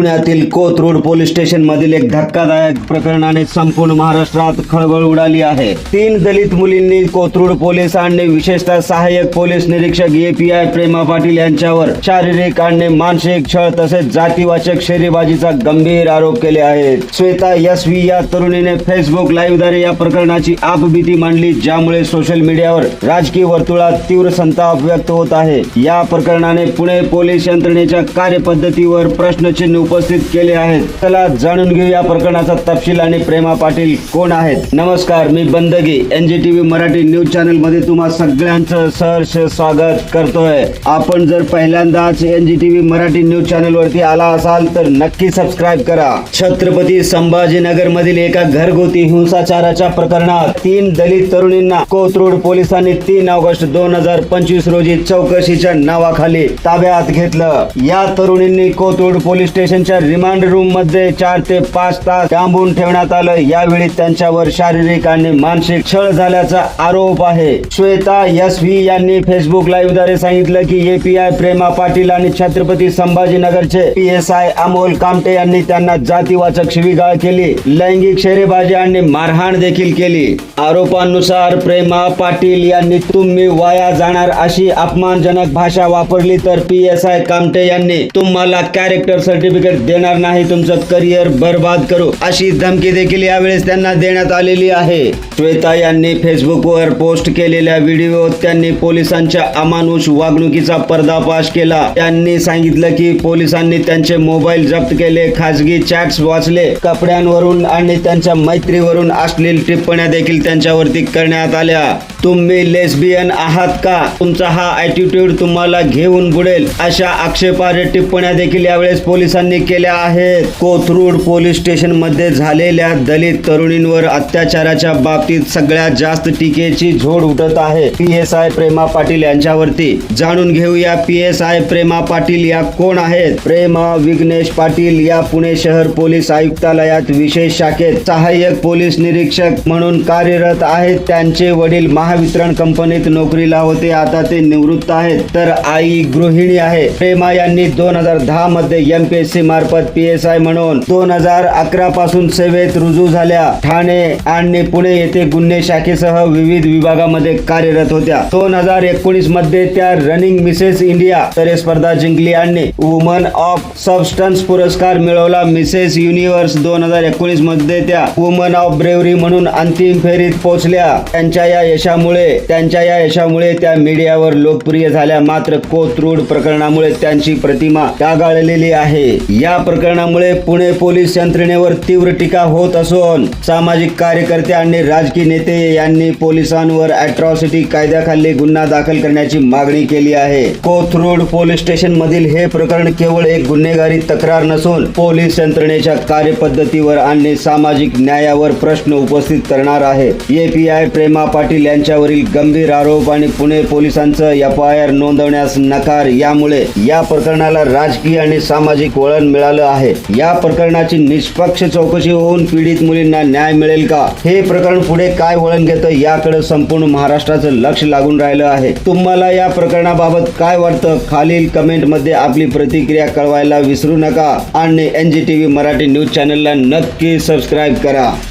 पुण्यातील Kothrud police station मधील एक धक्कादायक प्रकरणाने संपूर्ण महाराष्ट्रात खळबळ उडाली आहे. तीन दलित मुलींनी कोथरूड पोलिसांनी विशेषतः सहाय्यक पोलीस निरीक्षक एपीआय प्रेमा पाटील यांच्यावर शारीरिक आणि मानसिक छळ तसेच जातीवाचक शेरीबाजीचा गंभीर आरोप केले आहेत. श्वेता यशवी या तरुणीने फेसबुक लाईव्हद्वारे या प्रकरणाची आपबीती मांडली ज्यामुळे सोशल मीडियावर राजकीय वर्तुळात तीव्र संताप व्यक्त होत आहे. या प्रकरणाने पुणे पोलीस यंत्रणेच्या कार्यपद्धतीवर प्रश्नचिन्ह उपस्थित केले आहेत. चला जाणून घेऊ या प्रकरणाचा तपशील आणि प्रेमा पाटील कोण आहेत. नमस्कार मी बंदगी एनजीटीव्ही मराठी न्यूज चॅनलमध्ये तुम्हा सगळ्यांचं सहर्ष स्वागत करतोय. आपण जर पहिल्यांदाच एनजीटीव्ही मराठी न्यूज चॅनल वरती आला असाल तर नक्की सबस्क्राईब करा. छत्रपती संभाजीनगर मधील एका घरगुती हिंसाचाराच्या प्रकरणात तीन दलित तरुणींना कोथरूड पोलिसांनी तीन ऑगस्ट दोन हजार पंचवीस रोजी चौकशीच्या नावाखाली ताब्यात घेतलं. या तरुणींनी कोथरूड पोलीस स्टेशन त्यांच्या रिमांड रूममध्ये चार ते पाच तास डांबून ठेवण्यात आलं. यावेळी त्यांच्यावर शारीरिक आणि मानसिक छळ झाल्याचा आरोप आहे. श्वेता यशवी यांनी फेसबुक लाईव्हद्वारे सांगितलं की एपीआय प्रेमा पाटील आणि Chhatrapati संभाजीनगरचे P S I Amol Kamte यांनी त्यांना जातीवाचक शिवीगाळ केली. लैंगिक शेरेबाजी आणि मारहाण देखील केली. आरोपानुसार प्रेमा पाटील यांनी तुम्ही वाया जाणार अशी अपमानजनक भाषा वापरली तर पी एस आय कामटे यांनी तुम्हाला कॅरेक्टर सर्टिफिकेट देणार नाही तुमचं करिअर बर्बाद करू अशी धमकी देखील यावेळेस त्यांना देण्यात आलेली आहे. श्वेता यांनी फेसबुकवर पोस्ट केलेल्या व्हिडिओत त्यांनी पोलिसांच्या अमानुष वागणुकीचा पर्दाफाश केला. त्यांनी सांगितलं की पोलिसांनी त्यांचे मोबाईल जप्त केले खासगी चॅट्स वाचले कपड्यांवरून आणि त्यांच्या मैत्रीवरून असलेल्या टिप्पण्या देखील त्यांच्यावरती करण्यात आल्या. तुम्ही लेस्बियन आहात का? तुमचा हा ॲटिट्यूड तुम्हाला घेऊन बुडेल. अशा आक्षेपार्ह टिप्पण्या देखील यावेळेस पोलिसांनी केल्या आहेत. कोथरूड पोलीस स्टेशनमध्ये झालेल्या दलित तरुणींवर अत्याचाराच्या बाबतीत सगळ्यात जास्त टीकेची झोड उठत आहे. P S I Prema Patil यांच्यावरती. जाणून घेऊया P S I Prema Patil या कोण आहेत? प्रेमा विघ्नेश पाटील या पुणे शहर पोलीस आयुक्तालयात विशेष शाखेत सहाय्यक पोलीस निरीक्षक म्हणून कार्यरत आहेत. त्यांचे वडील महा महावितरण कंपनीत नोकरीला होते. आता ते निवृत्त आहेत. तर आई गृहिणी आहे. प्रेमा यांनी दोन हजार दहा मध्ये एमपीएससी मार्फत पी एस आय म्हणून दोन हजार अकरा पासून सेवेत रुजू झाल्या. ठाणे आणि पुणे येथे गुन्हे शाखेसह विविध विभागामध्ये कार्यरत होत्या. दोन हजार एकोणीसमध्ये त्या रनिंग मिसेस इंडिया तर स्पर्धा जिंकली आणि वुमन ऑफ सबस्टन्स पुरस्कार मिळवला. मिसेस युनिव्हर्स दोन हजार एकोणीसमध्ये त्या वुमन ऑफ ब्रेवरी म्हणून अंतिम फेरीत पोहोचल्या. त्यांच्या या यशा यशामुळे त्यांच्या या यशामुळे त्या मीडियावर लोकप्रिय झाल्या. मात्र कोथरूड प्रकरणामुळे त्यांची प्रतिमा डागाळलेली आहे. या प्रकरणामुळे पुणे पोलीस यंत्रणेवर तीव्र टीका होत असून सामाजिक कार्यकर्ते आणि राजकीय नेते यांनी पोलिसांवर अॅट्रॉसिटी कायद्याखाली गुन्हा दाखल करण्याची मागणी केली आहे. कोथरूड पोलीस स्टेशन मधील हे प्रकरण केवळ एक गुन्हेगारी तक्रार नसून पोलीस यंत्रणेच्या कार्यपद्धतीवर आणि सामाजिक न्यायावर प्रश्न उपस्थित करणार आहे. एपीआय प्रेमा पाटील यांच्या यांच्यावरील गंभीर आरोप आणि पुणे पोलिसांचं एफ आय आर नोंदवण्यास नकार यामुळे या प्रकरणाला राजकीय आणि सामाजिक वळण मिळालं आहे. या प्रकरणाची निष्पक्ष चौकशी होऊन पीडित मुलींना न्याय मिळेल का? हे प्रकरण पुढे काय वळण घेतं याकडे संपूर्ण महाराष्ट्राचं लक्ष लागून राहिलं आहे. तुम्हाला या प्रकरणाबाबत काय वाटतं? खालील कमेंटमध्ये आपली प्रतिक्रिया कळवायला विसरू नका. आणि एनजीटीव्ही मराठी न्यूज चॅनलला नक्की सबस्क्राईब करा.